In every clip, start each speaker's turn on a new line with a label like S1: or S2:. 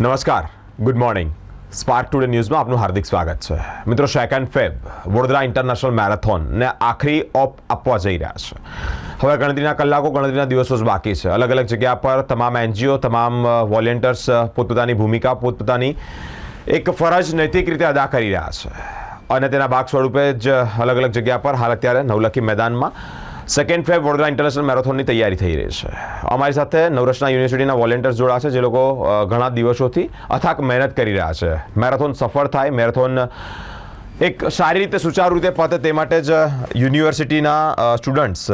S1: નમસ્કાર. Good morning spark today ન્યૂઝમાં આપનું હાર્દિક સ્વાગત છે. મિત્રો સેકન્ડ ફેબ વડોદરા ઇન્ટરનેશનલ મેરેથોનને આખરી ઓપ આપવા જઈ રહ્યા છે. હવે ગણતરીના કલાકો, ગણતરીના દિવસો જ બાકી છે. અલગ અલગ જગ્યા પર તમામ એનજીઓ તમામ વોલેન્ટિયર્સ પોતપોતાની ભૂમિકા, પોતપોતાની એક ફરજ નૈતિક રીતે અદા કરી રહ્યા છે. અને તેના ભાગ સ્વરૂપે જ અલગ અલગ જગ્યા પર, હાલ અત્યારે નવલખી મેદાનમાં સેકન્ડ ફેબ વડોદરા ઇન્ટરનેશનલ મેરેથોનની તૈયારી થઈ રહી છે. અમારી સાથે નવરચના યુનિવર્સિટીના વોલેન્ટિયર્સ જોડાશે જે લોકો ઘણા દિવસોથી અથાક મહેનત કરી રહ્યા છે. મેરેથોન સફળ થાય, મેરેથોન, એક સારી રીતે સુચારુ રીતે પતે તે માટે જ યુનિવર્સિટીના સ્ટુડન્ટ્સ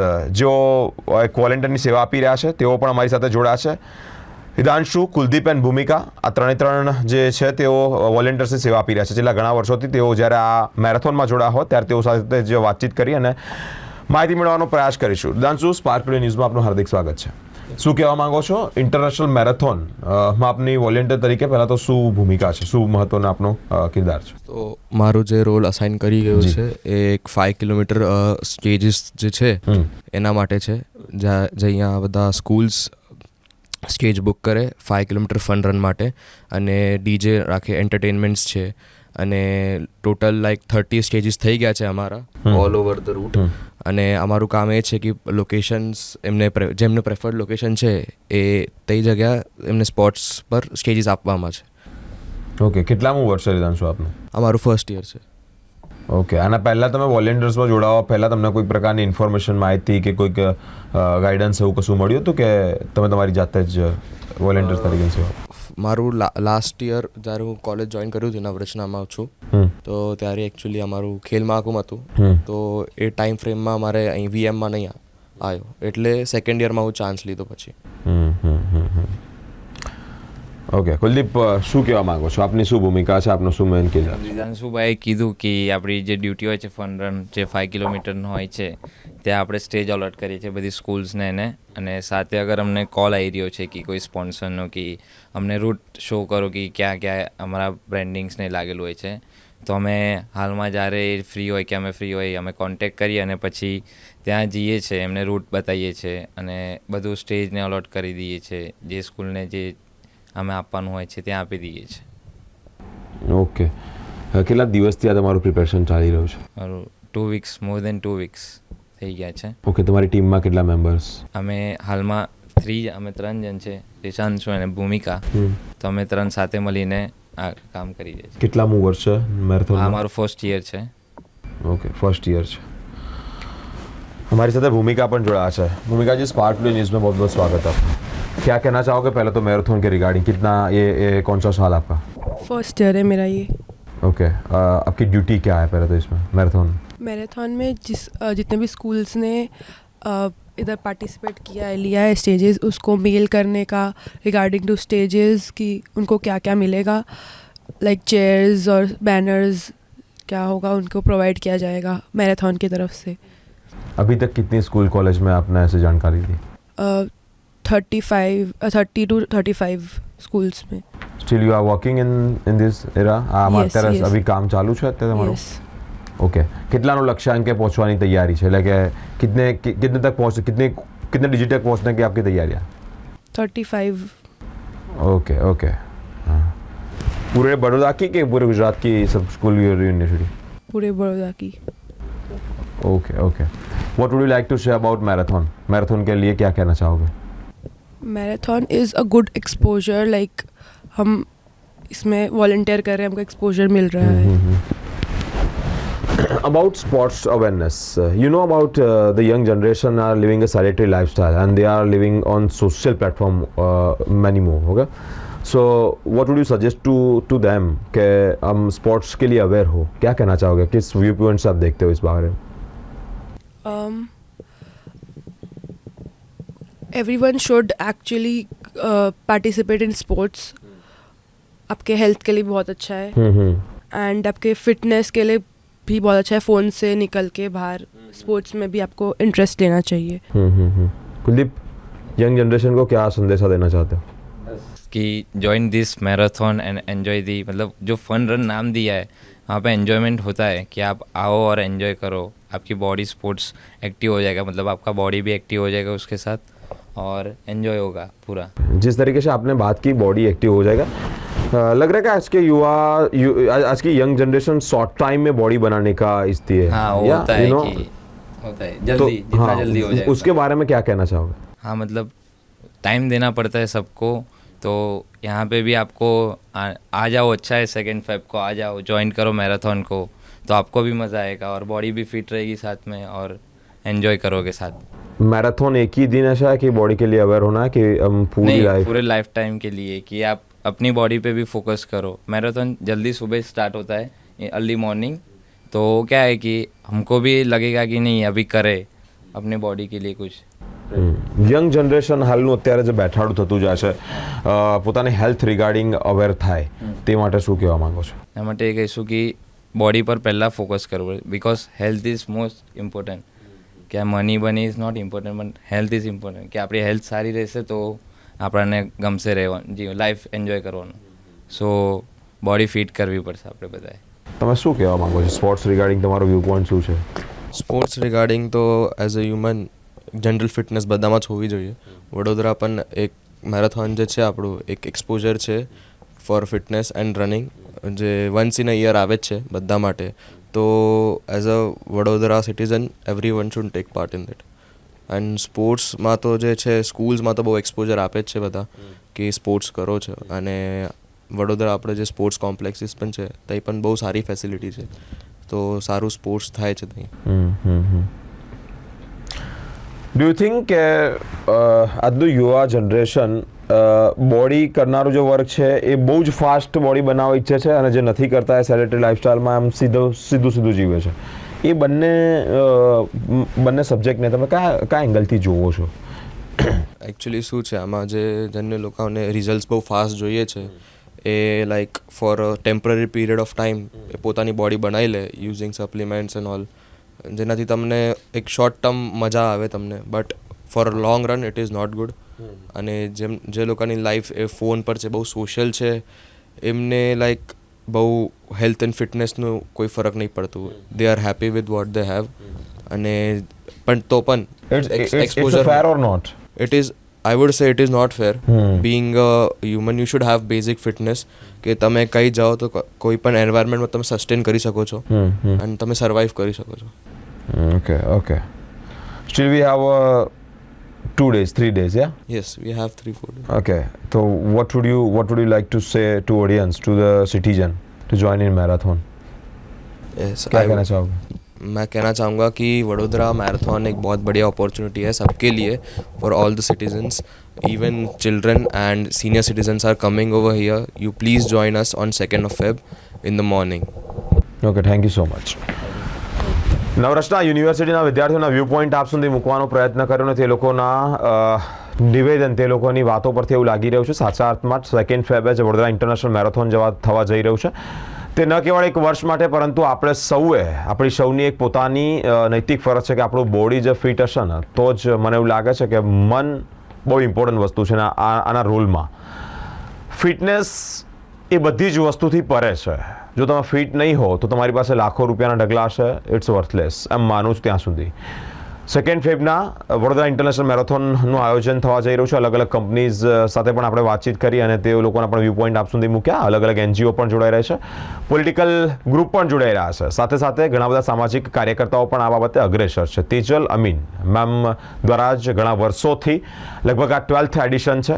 S1: જેઓ એક વોલેન્ટિયરની સેવા આપી રહ્યા છે, તેઓ પણ અમારી સાથે જોડાશે હિદાંશુ, કુલદીપ એન્ડ ભૂમિકા, આ ત્રણે ત્રણ જે છે તેઓ વોલેન્ટિયર્સની સેવા આપી રહ્યા છે. છેલ્લા ઘણા વર્ષોથી તેઓ જ્યારે આ મેરેથોનમાં જોડાયા હોય ત્યારે તેઓ સાથે જે વાતચીત કરી અને માહિતી મેળવવાનો પ્રયાસ કરીશું. હિદાંશુ સ્પાર્ક ટુડે ન્યૂઝમાં આપનું હાર્દિક સ્વાગત છે. શું કહેવા માંગો છો? ઇન્ટરનેશનલ મેરેથોનમાં આપની વોલેન્ટિયર તરીકે પહેલાં તો શું ભૂમિકા છે? શું મહત્વનો આપનો કિરદાર છે?
S2: તો મારો જે રોલ અસાઇન કરી ગયો છે એ એક ફાઇવ કિલોમીટર સ્ટેજીસ જે છે એના માટે છે. જ્યાં અહીંયા બધા સ્કૂલ્સ સ્ટેજ બુક કરે ફાઇવ કિલોમીટર ફન રન માટે. અને ડીજે રાખે એન્ટરટેનમેન્ટ્સ છે. અને ટોટલ લાઈક થર્ટી સ્ટેજીસ થઈ ગયા છે અમારા ઓલ ઓવર ધ રૂટ. અને અમારું કામ એ છે કે લોકેશન્સ એમને જેમને પ્રેફર્ડ લોકેશન છે એ તે જગ્યા એમને સ્પોટ્સ પર સ્ટેજીસ આપવામાં છે.
S1: ઓકે કેટલામું વર્ષ છે છો આપનું?
S2: અમારું ફર્સ્ટ યર છે.
S1: ઓકે આના પહેલાં તમે વોલેન્ટિયર્સમાં જોડાવા પહેલાં તમને કોઈ પ્રકારની ઇન્ફોર્મેશન માહિતી કે કોઈક ગાઈડન્સ એવું કશું મળ્યું હતું કે તમે તમારી જાતે જ વોલેન્ટિયર્સ તરીકે સેવા?
S2: મારું લાસ્ટ યર જ્યારે હું કોલેજ જોઈન કર્યું હતું નવરચનામાં છું તો ત્યારે એકચ્યુઅલી અમારું ખેલ મહાકુંભ હતું. તો એ ટાઈમ ફ્રેમમાં મારે અહીં વીએમમાં નહીં આવ્યો. એટલે સેકન્ડ યરમાં હું ચાન્સ લીધો પછી.
S1: હમ, હમ, હમ, હમ. ઓકે કુલદીપ શું કહેવા માંગો છો? આપની શું ભૂમિકા છે? આપનો શું મેન છે
S3: વિધાનસુભાઈએ કીધું કે આપણી જે ડ્યુટી હોય છે ફન રન જે ફાઇવ કિલોમીટરનો હોય છે ત્યાં આપણે સ્ટેજ અલોટ કરીએ છીએ બધી સ્કૂલ્સને એને. અને સાથે અગર અમને કોલ આવી રહ્યો છે કે કોઈ સ્પોન્સરનો કે અમને રૂટ શો કરો કે ક્યાં ક્યાં અમારા બ્રેન્ડિંગ્સને લાગેલું હોય છે તો અમે હાલમાં જ્યારે ફ્રી હોય કે અમે ફ્રી હોય અમે કોન્ટેક કરીએ અને પછી ત્યાં જઈએ છીએ એમને રૂટ બતાવીએ છીએ અને બધું સ્ટેજને અલોટ કરી દઈએ છીએ જે સ્કૂલને જે અમે આપવાનું હોય છે ત્યાં આપી દઈએ છીએ
S1: ઓકે કેટલા દિવસથી આ તમારું પ્રિપેરેશન ચાલી રહ્યું છે?
S3: મારું two weeks more than two weeks થઈ ગયા છે
S1: ઓકે તમારી ટીમમાં કેટલા મેમ્બર્સ
S3: અમે હાલમાં થ્રી અમે ત્રણ જણ છે રિશાંશુ અને ભૂમિકા તો અમે ત્રણ સાથે મળીને આ કામ કરી રહ્યા છીએ
S1: કેટલામું વર્ષ છે
S3: આ
S1: મેરેથોન
S3: મારું ફર્સ્ટ યર છે
S1: ओके फर्स्ट ईयर છે हमारी साथ भूमिका પણ જોડા છે भूमिका जी स्पार्क टुडे न्यूज़ में बहुत बहुत स्वागत है आपका क्या कहना चाहोगे पहले तो मैराथन के रिगार्डिंग कितना ये ये कौन सा साल आपका
S4: फर्स्ट ईयर है मेरा ये
S1: ओके अ, आपकी ड्यूटी क्या है पहले तो इसमें मैराथन
S4: मैराथन में जिस अ, जितने भी स्कूल्स ने अ, इधर पार्टिसिपेट किया है लिया है स्टेजेस उसको मेल करने का रिगार्डिंग टू स्टेजेस कि उनको क्या क्या मिलेगा लाइक चेयर्स और बैनर्स क्या होगा उनको प्रोवाइड किया जाएगा मैराथन की तरफ से
S1: अभी तक कितनी स्कूल कॉलेज में आपने ऐसे जानकारी दी
S4: thirty five thirty two thirty five schools में
S1: still you are working in in this era આમાં
S4: Yes,
S1: અત્યારે
S4: yes.
S1: અભી કામ ચાલુ છે અત્યારે તમારું
S4: यस
S1: ઓકે કેટલાનો લક્ષ્યાંકે પહોંચવાની તૈયારી છે એટલે કે કિતને कि- कितने तक पहुंच कितने कितने डिजिट तक पहुंचने की आपकी तैयारियां
S4: थर्टी फाइव
S1: ओके ओके हाँ पूरे बड़ौदा की कि पूरे गुजरात की सब स्कूल यूनिवर्सिटी
S4: पूरे बड़ौदा की
S1: okay okay what would you like to share about marathon marathon के लिए क्या कहना चाहोगे
S4: marathon is a good exposure like हम इसमें वॉल्टियर कर रहे हैं हमको एक्सपोजर मिल रहा है
S1: About sports awareness uh, you know about uh, the young generation are living a sedentary lifestyle and they are living on social platform uh, many more okay so what would you suggest to to them कि हम sports के लिए aware हो क्या कहना चाहोगे किस view point से आप देखते हो इस बारे में
S4: um, everyone should actually uh, participate in sports आपके हेल्थ के लिए बहुत अच्छा है
S1: हम्म
S4: एंड आपके फिटनेस के लिए भी बहुत अच्छा है फ़ोन से निकल के बाहर स्पोर्ट्स में भी आपको इंटरेस्ट लेना चाहिए।
S1: हम्म कुलदीप यंग जनरेशन को क्या संदेशा देना चाहते हो?
S3: कि join this marathon and enjoy the मतलब जो फन रन नाम दिया है वहाँ पे एन्जॉयमेंट होता है कि आप आओ और एन्जॉय करो। आपकी बॉडी स्पोर्ट्स एक्टिव हो जाएगा मतलब आपका बॉडी भी एक्टिव हो जाएगा उसके साथ और एन्जॉय होगा पूरा।
S1: जिस तरीके से आपने बात की बॉडी एक्टिव हो जाएगा। लग रहा है कि आज के युवा यु, आज की यंग जनरेशन शॉर्ट टाइम में बॉडी बनाने का इस्ती है।
S3: हाँ होता है
S1: you
S3: होता है।
S1: तो
S3: जितना
S1: हाँ,
S3: जल्दी हो जाए
S1: उसके बारे में क्या कहना चाहोगे?
S3: हाँ मतलब टाइम देना पड़ता है सबको। तो यहाँ पे भी आपको आ, आ जाओ अच्छा है सेकेंड फेब को आ जाओ ज्वाइन करो मैराथन को। तो आपको भी मज़ा आएगा और बॉडी भी फिट रहेगी साथ में और एंजॉय करोगे साथ।
S1: मैराथन एक ही दिन ऐसा है कि बॉडी के लिए अवेयर होना है कि हम पूरी लाइफ
S3: पूरे लाइफ टाइम के लिए कि आप अपनी बॉडी पे भी फोकस करो मैराथन जल्दी सुबह स्टार्ट होता है अर्ली मॉर्निंग तो क्या है कि हमको भी लगेगा कि नहीं अभी करे अपने बॉडी के लिए कुछ
S1: યંગ જનરેશન હાલનું અત્યારે જે બેઠાડું થતું જાય છે અ, પોતાની હેલ્થ રિગાર્ડિંગ અવેર થાય તે માટે શું કહેવા માંગો છો
S3: એના માટે એ કહીશું કે બોડી પર પહેલાં ફોકસ કરવું because health is most important કે આ મની બની ઇઝ નોટ ઇમ્પોર્ટન્ટ પણ હેલ્થ ઇઝ ઇમ્પોર્ટન્ટ કે આપણી હેલ્થ સારી રહેશે તો આપણને ગમશે રહેવાનું જી લાઈફ એન્જોય કરવાનું. સો બોડી ફિટ કરવી પડશે આપણે બધાએ.
S1: તમે શું કહેવા માંગો છો? સ્પોર્ટ્સ રિગાર્ડિંગ તમારો વ્યૂ પોઈન્ટ શું છે?
S2: સ્પોર્ટ્સ રિગાર્ડિંગ તો as a human general fitness બધામાં જ હોવી જોઈએ. વડોદરા પણ એક મેરેથોન જે છે આપણું એક એક્સપોઝર છે ફોર ફિટનેસ એન્ડ રનિંગ જે વન્સ ઇન અ યર આવે જ છે બધા માટે. તો as a Vadodara citizen every one should take part in that and સ્પોર્ટ્સમાં તો જે છે સ્કૂલ્સમાં તો બહુ એક્સપોઝર આપે જ છે બધા કે સ્પોર્ટ્સ કરો છો. અને વડોદરા આપણે જે સ્પોર્ટ્સ કોમ્પ્લેક્સીસ પણ છે ત્યાં પણ બહુ સારી ફેસિલિટી છે. તો સારું સ્પોર્ટ્સ થાય છે ત્યાં
S1: ડુ યુ થિંક કે આજનું યુવા જનરેશન બોડી કરનારું જે વર્ક છે એ બહુ જ ફાસ્ટ બોડી બનાવવા ઈચ્છે છે અને જે નથી કરતા એ સેલેટરી લાઈફસ્ટાઈલમાં આમ સીધો સીધું સીધું જીવે છે? એ બંને બંને સબ્જેક્ટને તમે કયા કયા એંગલથી જોવો છો?
S2: એકચ્યુઅલી શું છે આમાં જે જન્ય લોકોને રિઝલ્ટ બહુ ફાસ્ટ જોઈએ છે એ like for a temporary period of time એ પોતાની બોડી બનાવી લે યુઝિંગ સપ્લિમેન્ટ્સ એન્ડ ઓલ જેનાથી તમને એક શોર્ટ ટર્મ મજા આવે તમને but for long run it is not good અને જેમ જે લોકોની લાઈફ એ ફોન પર છે બહુ સોશિયલ છે એમને લાઈક બહુ હેલ્થ એન્ડ ફિટનેસનું કોઈ ફરક નહીં પડતું. They are happy with what they have અને પણ તો પણ
S1: exposure fair or not
S2: it is I would say it is not fair being a human you should have basic fitness કે તમે કઈ જાઓ તો કોઈ પણ એન્વાયરમેન્ટમાં તમે સસ્ટેન કરી શકો છો. અને તમે સર્વાઈવ કરી શકો છો.
S1: Okay okay still we have two days, three days, yeah?
S2: Yes, we have three, four days.
S1: Okay. So what would you what would you like to say to audience, to the citizen, to join in marathon?
S2: Yes.
S1: क्या कहना चाहोगे?
S2: मैं कहना चाहूँगा कि Vadodara marathon एक बहुत बढ़िया अपॉर्चुनिटी है सबके लिए for all the citizens even children and senior citizens are coming over here you please join us on second of Feb in the morning
S1: okay thank you so much નવરસના યુનિવર્સિટીના વિદ્યાર્થીઓના view point આપ સુધી મૂકવાનો પ્રયત્ન કર્યો ને તે લોકોના નિવેદન તે લોકોની વાતો પરથી એવું લાગી રહ્યું છે. સાચા અર્થમાં સેકન્ડ ફેબે જે વડોદરા ઇન્ટરનેશનલ મેરેથોન જવા થવા જઈ રહ્યું છે. તે ન કેવળ એક વર્ષ માટે, પરંતુ આપણે સૌએ, આપણી સૌની એક પોતાની નૈતિક ફરજ છે કે આપણું બોડી જે ફિટ હશે ને, તો જ મને એવું લાગે છે કે મન બહુ ઇમ્પોર્ટન્ટ વસ્તુ છે આના રોલમાં ફિટનેસ એ બધી જ વસ્તુથી પરે છે. જો તમે ફિટ નહીં હો, તો તમારી પાસે લાખો રૂપિયાના ઢગલા હશે. ઇટ્સ વર્થલેસ એમ માનું છું ત્યાં સુધી. સેકન્ડ ફેબના વડોદરા ઇન્ટરનેશનલ મેરેથોનનું આયોજન થવા જઈ રહ્યું છે. અલગ અલગ કંપનીઝ સાથે પણ આપણે વાતચીત કરી અને તે લોકોના પણ વ્યૂ પોઈન્ટ આપ સુધી મૂક્યા. અલગ અલગ એનજીઓ પણ જોડાઈ રહે છે. પોલિટિકલ ગ્રુપ પણ જોડાઈ રહ્યા છે. સાથે સાથે ઘણા બધા સામાજિક કાર્યકર્તાઓ પણ આ બાબતે અગ્રેસર છે. તેજલ અમીન મેમ દ્વારા જ ઘણા વર્ષોથી લગભગ આ ટ્વેલ્થ એડિશન છે.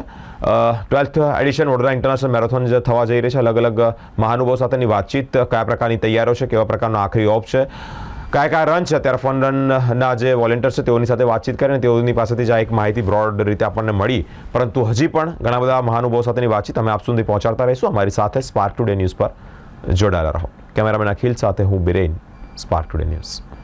S1: Twelfth edition Vadodara international marathon જે થવા જઈ રહી છે. અલગ અલગ મહાનુભાવો સાથેની વાતચીત કયા પ્રકારની તૈયારીઓ છે, કેવા પ્રકારનો આખરી ઓફ છે. કયા કયા રન છે અત્યારે ફન રનના જે વોલેન્ટિયર્સ છે તેઓની સાથે વાતચીત કરીને તેઓની પાસેથી જ આ એક માહિતી બ્રોડ રીતે આપણને મળી. પરંતુ હજી પણ ઘણા બધા મહાનુભાવો સાથેની વાતચીત અમે આપ સુધી પહોંચાડતા રહીશું. અમારી સાથે સ્પાર્ક ટુડે ન્યૂઝ પર જોડાયેલા રહો. કેમેરામેન અખિલ સાથે હું બિરેન સ્પાર્ક ટુડે ન્યૂઝ